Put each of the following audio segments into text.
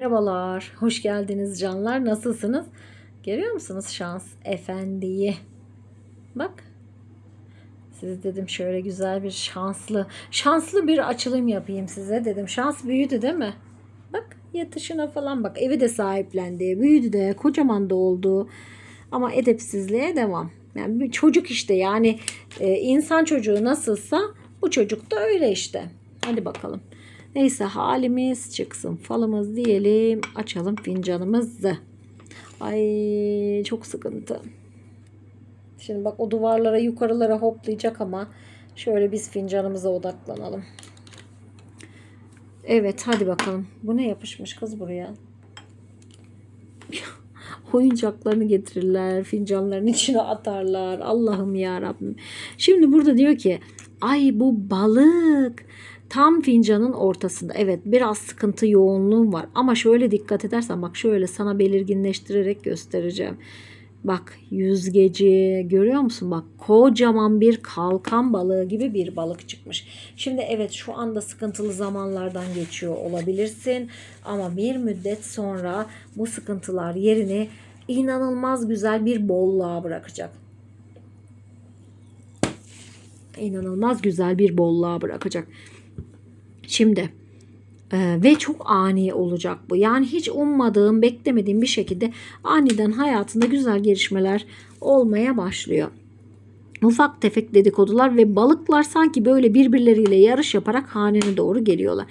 Merhabalar, hoş geldiniz canlar. Nasılsınız? Görüyor musunuz şans efendiyi? Bak. Siz dedim şöyle güzel bir şanslı, şanslı bir açılım yapayım size dedim. Şans büyüdü değil mi? Bak yatışına falan bak. Evi de sahiplendi. Büyüdü de kocaman da oldu. Ama edepsizliğe devam. Yani bir çocuk işte yani e, insan çocuğu nasılsa bu çocuk da öyle işte. Hadi bakalım. Neyse halimiz çıksın falımız diyelim. Açalım fincanımızı. Ay çok sıkıntı. Şimdi bak o duvarlara yukarılara hoplayacak ama şöyle biz fincanımıza odaklanalım. Evet hadi bakalım. Bu ne yapışmış kız buraya? oyuncaklarını getirirler, fincanların içine atarlar. Allah'ım ya Rabbim. Şimdi burada diyor ki ay bu balık tam fincanın ortasında. Evet biraz sıkıntı yoğunluğum var ama şöyle dikkat edersen bak şöyle sana belirginleştirerek göstereceğim. Bak yüzgeci görüyor musun? Bak kocaman bir kalkan balığı gibi bir balık çıkmış. Şimdi evet şu anda sıkıntılı zamanlardan geçiyor olabilirsin. Ama bir müddet sonra bu sıkıntılar yerini inanılmaz güzel bir bolluğa bırakacak. İnanılmaz güzel bir bolluğa bırakacak. Şimdi ee, ve çok ani olacak bu. Yani hiç ummadığım, beklemediğim bir şekilde aniden hayatında güzel gelişmeler olmaya başlıyor. Ufak tefek dedikodular ve balıklar sanki böyle birbirleriyle yarış yaparak hanene doğru geliyorlar.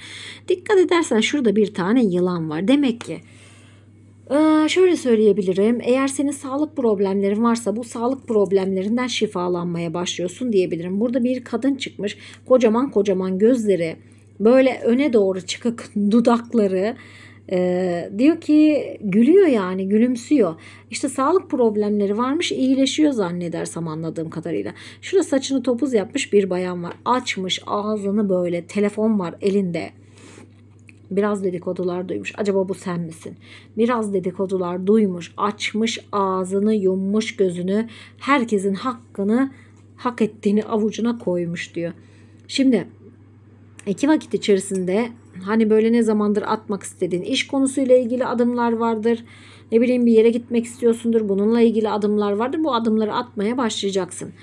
Dikkat edersen şurada bir tane yılan var. Demek ki ee, şöyle söyleyebilirim. Eğer senin sağlık problemlerin varsa bu sağlık problemlerinden şifalanmaya başlıyorsun diyebilirim. Burada bir kadın çıkmış. Kocaman kocaman gözleri, böyle öne doğru çıkık dudakları e, diyor ki gülüyor yani gülümsüyor. İşte sağlık problemleri varmış iyileşiyor zannedersem anladığım kadarıyla. Şurada saçını topuz yapmış bir bayan var. Açmış ağzını böyle telefon var elinde. Biraz dedikodular duymuş. Acaba bu sen misin? Biraz dedikodular duymuş. Açmış ağzını yummuş gözünü. Herkesin hakkını hak ettiğini avucuna koymuş diyor. Şimdi iki vakit içerisinde hani böyle ne zamandır atmak istediğin iş konusuyla ilgili adımlar vardır. Ne bileyim bir yere gitmek istiyorsundur. Bununla ilgili adımlar vardır. Bu adımları atmaya başlayacaksın.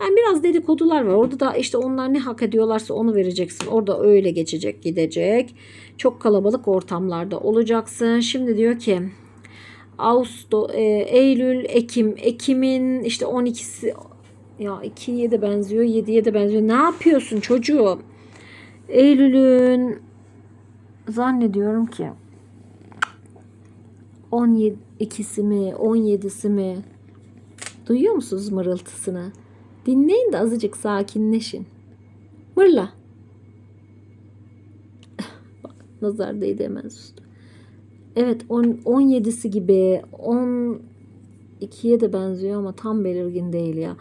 Yani biraz dedikodular var. Orada da işte onlar ne hak ediyorlarsa onu vereceksin. Orada öyle geçecek, gidecek. Çok kalabalık ortamlarda olacaksın. Şimdi diyor ki Ağustos, e, Eylül, Ekim. Ekim'in işte 12'si ya 2'ye de benziyor, 7'ye de benziyor. Ne yapıyorsun çocuğum? Eylül'ün zannediyorum ki 12'si mi 17'si mi duyuyor musunuz mırıltısını? Dinleyin de azıcık sakinleşin. Mırla. Bak nazar değdi hemen sustu. Evet 10, 17'si gibi 12'ye de benziyor ama tam belirgin değil ya.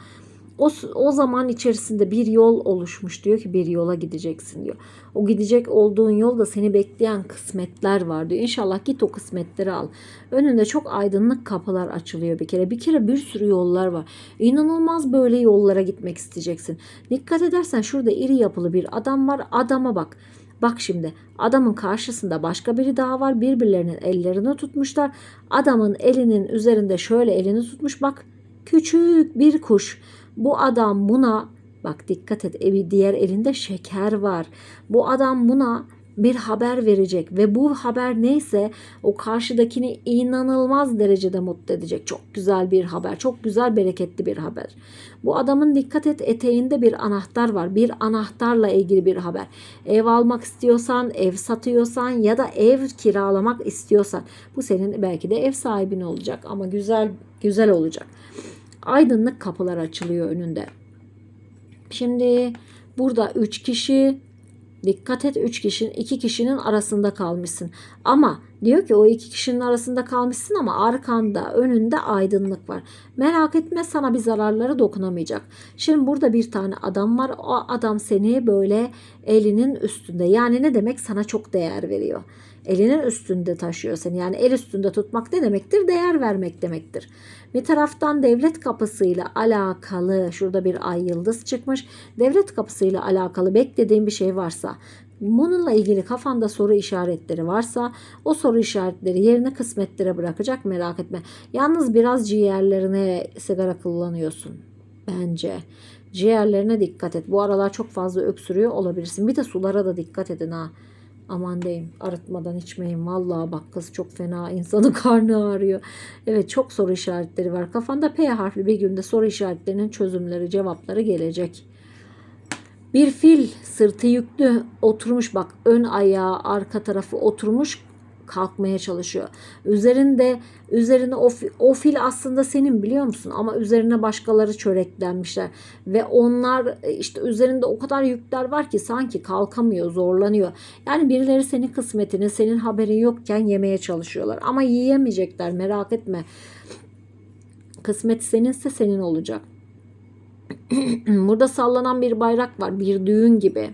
O, o zaman içerisinde bir yol oluşmuş diyor ki bir yola gideceksin diyor. O gidecek olduğun yolda seni bekleyen kısmetler var diyor. İnşallah git o kısmetleri al. Önünde çok aydınlık kapılar açılıyor bir kere. Bir kere bir sürü yollar var. İnanılmaz böyle yollara gitmek isteyeceksin. Dikkat edersen şurada iri yapılı bir adam var. Adama bak. Bak şimdi adamın karşısında başka biri daha var. Birbirlerinin ellerini tutmuşlar. Adamın elinin üzerinde şöyle elini tutmuş. Bak küçük bir kuş. Bu adam buna bak dikkat et evi diğer elinde şeker var. Bu adam buna bir haber verecek ve bu haber neyse o karşıdakini inanılmaz derecede mutlu edecek. Çok güzel bir haber, çok güzel bereketli bir haber. Bu adamın dikkat et eteğinde bir anahtar var. Bir anahtarla ilgili bir haber. Ev almak istiyorsan, ev satıyorsan ya da ev kiralamak istiyorsan bu senin belki de ev sahibin olacak ama güzel güzel olacak aydınlık kapılar açılıyor önünde. Şimdi burada 3 kişi dikkat et 3 kişinin 2 kişinin arasında kalmışsın. Ama diyor ki o iki kişinin arasında kalmışsın ama arkanda önünde aydınlık var. Merak etme sana bir zararları dokunamayacak. Şimdi burada bir tane adam var. O adam seni böyle elinin üstünde. Yani ne demek sana çok değer veriyor. Elinin üstünde taşıyor seni. Yani el üstünde tutmak ne demektir? Değer vermek demektir. Bir taraftan devlet kapısıyla alakalı şurada bir ay yıldız çıkmış. Devlet kapısıyla alakalı beklediğin bir şey varsa Bununla ilgili kafanda soru işaretleri varsa o soru işaretleri yerine kısmetlere bırakacak merak etme. Yalnız biraz ciğerlerine sigara kullanıyorsun bence. Ciğerlerine dikkat et. Bu aralar çok fazla öksürüyor olabilirsin. Bir de sulara da dikkat edin ha. Aman diyeyim arıtmadan içmeyin. Vallahi bak kız çok fena insanın karnı ağrıyor. Evet çok soru işaretleri var. Kafanda P harfli bir günde soru işaretlerinin çözümleri cevapları gelecek. Bir fil sırtı yüklü oturmuş bak ön ayağı arka tarafı oturmuş kalkmaya çalışıyor. Üzerinde üzerine o, o fil aslında senin biliyor musun? Ama üzerine başkaları çöreklenmişler ve onlar e, işte üzerinde o kadar yükler var ki sanki kalkamıyor, zorlanıyor. Yani birileri senin kısmetini senin haberin yokken yemeye çalışıyorlar ama yiyemeyecekler merak etme. Kısmet seninse senin olacak. Burada sallanan bir bayrak var. Bir düğün gibi.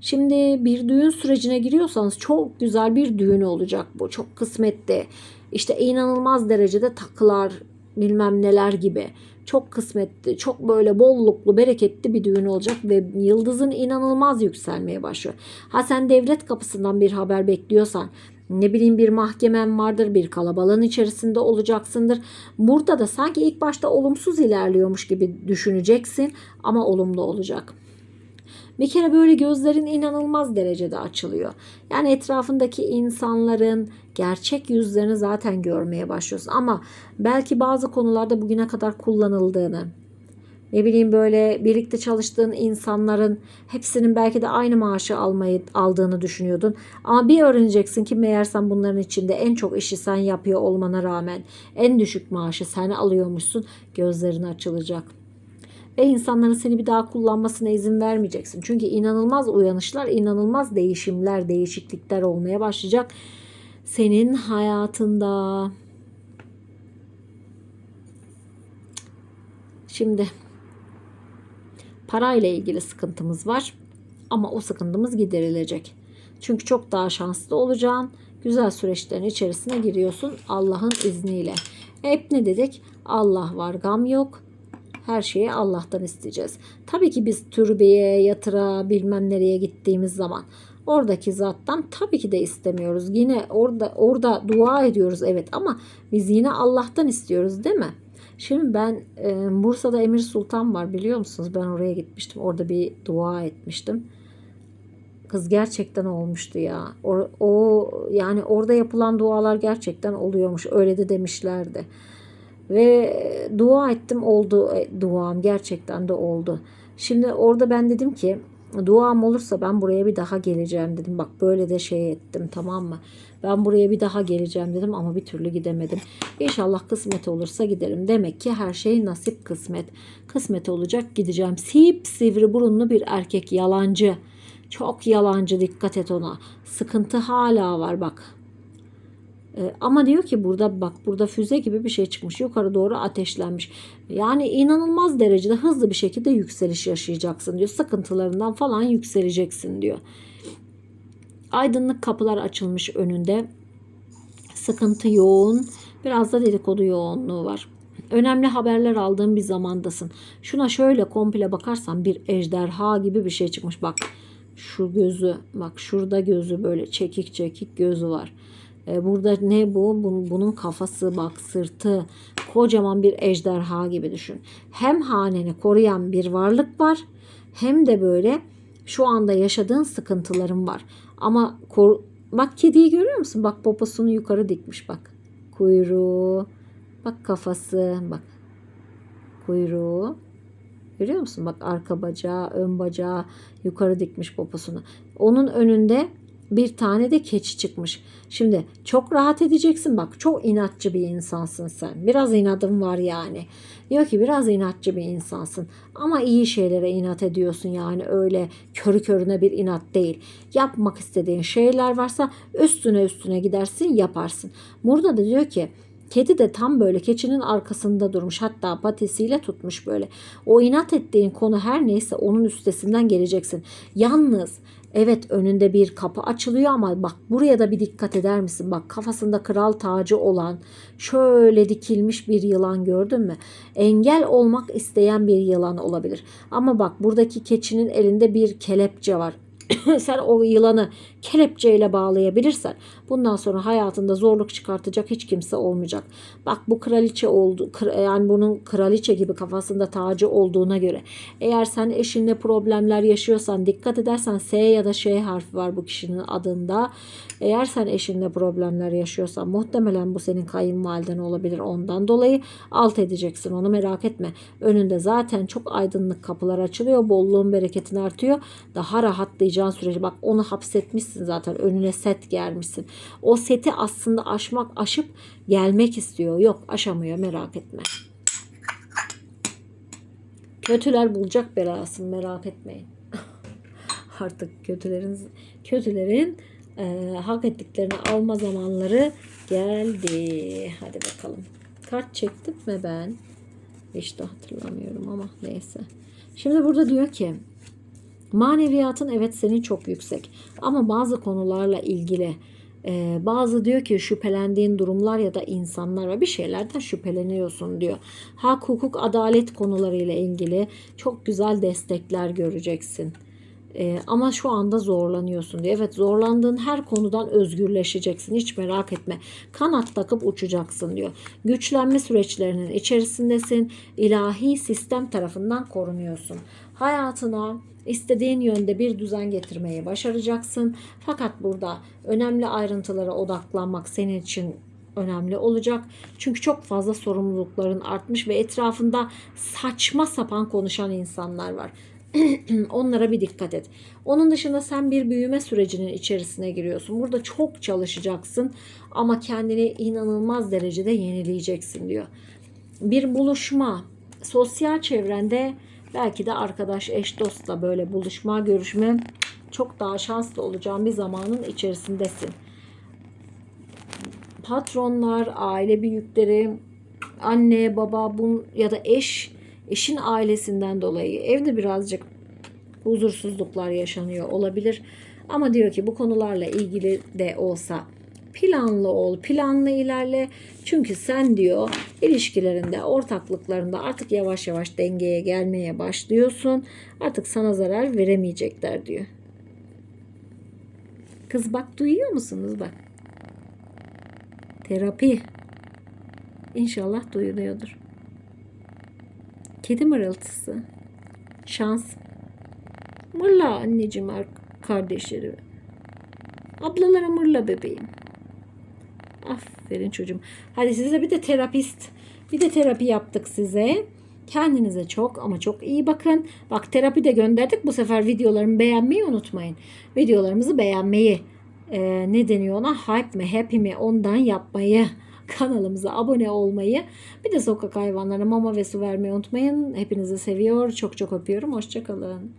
Şimdi bir düğün sürecine giriyorsanız çok güzel bir düğün olacak bu. Çok kısmetli. İşte inanılmaz derecede takılar bilmem neler gibi. Çok kısmetli, çok böyle bolluklu, bereketli bir düğün olacak ve yıldızın inanılmaz yükselmeye başlıyor. Ha sen devlet kapısından bir haber bekliyorsan, ne bileyim bir mahkemen vardır, bir kalabalığın içerisinde olacaksındır. Burada da sanki ilk başta olumsuz ilerliyormuş gibi düşüneceksin ama olumlu olacak. Bir kere böyle gözlerin inanılmaz derecede açılıyor. Yani etrafındaki insanların gerçek yüzlerini zaten görmeye başlıyorsun. Ama belki bazı konularda bugüne kadar kullanıldığını, ne bileyim böyle birlikte çalıştığın insanların hepsinin belki de aynı maaşı almayı aldığını düşünüyordun. Ama bir öğreneceksin ki meğersem bunların içinde en çok işi sen yapıyor olmana rağmen en düşük maaşı sen alıyormuşsun. Gözlerin açılacak ve insanların seni bir daha kullanmasına izin vermeyeceksin. Çünkü inanılmaz uyanışlar, inanılmaz değişimler, değişiklikler olmaya başlayacak senin hayatında. Şimdi parayla ilgili sıkıntımız var ama o sıkıntımız giderilecek. Çünkü çok daha şanslı olacaksın. Güzel süreçlerin içerisine giriyorsun Allah'ın izniyle. Hep ne dedik? Allah var, gam yok. Her şeyi Allah'tan isteyeceğiz. Tabii ki biz türbeye, yatıra, bilmem nereye gittiğimiz zaman oradaki zattan tabii ki de istemiyoruz. Yine orada orada dua ediyoruz evet ama biz yine Allah'tan istiyoruz değil mi? Şimdi ben e, Bursa'da Emir Sultan var biliyor musunuz? Ben oraya gitmiştim. Orada bir dua etmiştim. Kız gerçekten olmuştu ya. O, o yani orada yapılan dualar gerçekten oluyormuş. Öyle de demişlerdi. Ve dua ettim oldu e, duam gerçekten de oldu. Şimdi orada ben dedim ki duam olursa ben buraya bir daha geleceğim dedim. Bak böyle de şey ettim tamam mı? Ben buraya bir daha geleceğim dedim ama bir türlü gidemedim. İnşallah kısmet olursa giderim. Demek ki her şey nasip kısmet. Kısmet olacak gideceğim. Sip sivri burunlu bir erkek yalancı. Çok yalancı dikkat et ona. Sıkıntı hala var bak. Ee, ama diyor ki burada bak burada füze gibi bir şey çıkmış. Yukarı doğru ateşlenmiş. Yani inanılmaz derecede hızlı bir şekilde yükseliş yaşayacaksın diyor. Sıkıntılarından falan yükseleceksin diyor. Aydınlık kapılar açılmış önünde. Sıkıntı yoğun. Biraz da dedikodu yoğunluğu var. Önemli haberler aldığın bir zamandasın. Şuna şöyle komple bakarsan bir ejderha gibi bir şey çıkmış. Bak şu gözü bak şurada gözü böyle çekik çekik gözü var. E, Burada ne bu? Bun- Bunun kafası bak sırtı kocaman bir ejderha gibi düşün. Hem haneni koruyan bir varlık var hem de böyle şu anda yaşadığın sıkıntıların var. Ama kor- bak kediyi görüyor musun? Bak poposunu yukarı dikmiş bak. Kuyruğu. Bak kafası. Bak. Kuyruğu. Görüyor musun? Bak arka bacağı, ön bacağı yukarı dikmiş poposunu. Onun önünde bir tane de keçi çıkmış. Şimdi çok rahat edeceksin. Bak çok inatçı bir insansın sen. Biraz inadın var yani. Diyor ki biraz inatçı bir insansın. Ama iyi şeylere inat ediyorsun yani öyle körü körüne bir inat değil. Yapmak istediğin şeyler varsa üstüne üstüne gidersin yaparsın. Burada da diyor ki Kedi de tam böyle keçinin arkasında durmuş hatta patisiyle tutmuş böyle. O inat ettiğin konu her neyse onun üstesinden geleceksin. Yalnız evet önünde bir kapı açılıyor ama bak buraya da bir dikkat eder misin? Bak kafasında kral tacı olan şöyle dikilmiş bir yılan gördün mü? Engel olmak isteyen bir yılan olabilir. Ama bak buradaki keçinin elinde bir kelepçe var sen o yılanı kelepçeyle bağlayabilirsen bundan sonra hayatında zorluk çıkartacak hiç kimse olmayacak. Bak bu kraliçe oldu yani bunun kraliçe gibi kafasında tacı olduğuna göre eğer sen eşinle problemler yaşıyorsan dikkat edersen S ya da Ş harfi var bu kişinin adında. Eğer sen eşinle problemler yaşıyorsan muhtemelen bu senin kayınvaliden olabilir ondan dolayı alt edeceksin onu merak etme. Önünde zaten çok aydınlık kapılar açılıyor. Bolluğun bereketin artıyor. Daha rahatlayacağın sürece bak onu hapsetmişsin zaten önüne set germişsin. O seti aslında aşmak aşıp gelmek istiyor. Yok aşamıyor merak etme. Kötüler bulacak belasını merak etmeyin. Artık kötülerin kötülerin e, hak ettiklerini alma zamanları geldi. Hadi bakalım. Kart çektim mi ben? Hiç de hatırlamıyorum ama neyse. Şimdi burada diyor ki maneviyatın evet senin çok yüksek ama bazı konularla ilgili e, bazı diyor ki şüphelendiğin durumlar ya da insanlar var bir şeylerden şüpheleniyorsun diyor. Hak, hukuk, adalet konularıyla ilgili çok güzel destekler göreceksin. Ee, ama şu anda zorlanıyorsun diyor. Evet zorlandığın her konudan özgürleşeceksin. Hiç merak etme. Kanat takıp uçacaksın diyor. Güçlenme süreçlerinin içerisindesin. İlahi sistem tarafından korunuyorsun. Hayatına istediğin yönde bir düzen getirmeyi başaracaksın. Fakat burada önemli ayrıntılara odaklanmak senin için önemli olacak. Çünkü çok fazla sorumlulukların artmış ve etrafında saçma sapan konuşan insanlar var. Onlara bir dikkat et. Onun dışında sen bir büyüme sürecinin içerisine giriyorsun. Burada çok çalışacaksın ama kendini inanılmaz derecede yenileyeceksin diyor. Bir buluşma, sosyal çevrende belki de arkadaş, eş, dostla böyle buluşma, görüşme çok daha şanslı olacağın bir zamanın içerisindesin. Patronlar, aile büyükleri, anne, baba bun ya da eş eşin ailesinden dolayı evde birazcık huzursuzluklar yaşanıyor olabilir. Ama diyor ki bu konularla ilgili de olsa planlı ol, planlı ilerle. Çünkü sen diyor ilişkilerinde, ortaklıklarında artık yavaş yavaş dengeye gelmeye başlıyorsun. Artık sana zarar veremeyecekler diyor. Kız bak duyuyor musunuz bak. Terapi. İnşallah duyuluyordur. Kedi mırıltısı. Şans. Mırla anneciğim ar- kardeşleri. Ablalara mırla bebeğim. Aferin çocuğum. Hadi size bir de terapist. Bir de terapi yaptık size. Kendinize çok ama çok iyi bakın. Bak terapi de gönderdik. Bu sefer videolarımı beğenmeyi unutmayın. Videolarımızı beğenmeyi. e, ne deniyor ona? Hype mi? Happy mi? Ondan yapmayı. Kanalımıza abone olmayı. Bir de sokak hayvanlarına mama ve su vermeyi unutmayın. Hepinizi seviyor. Çok çok öpüyorum. Hoşçakalın.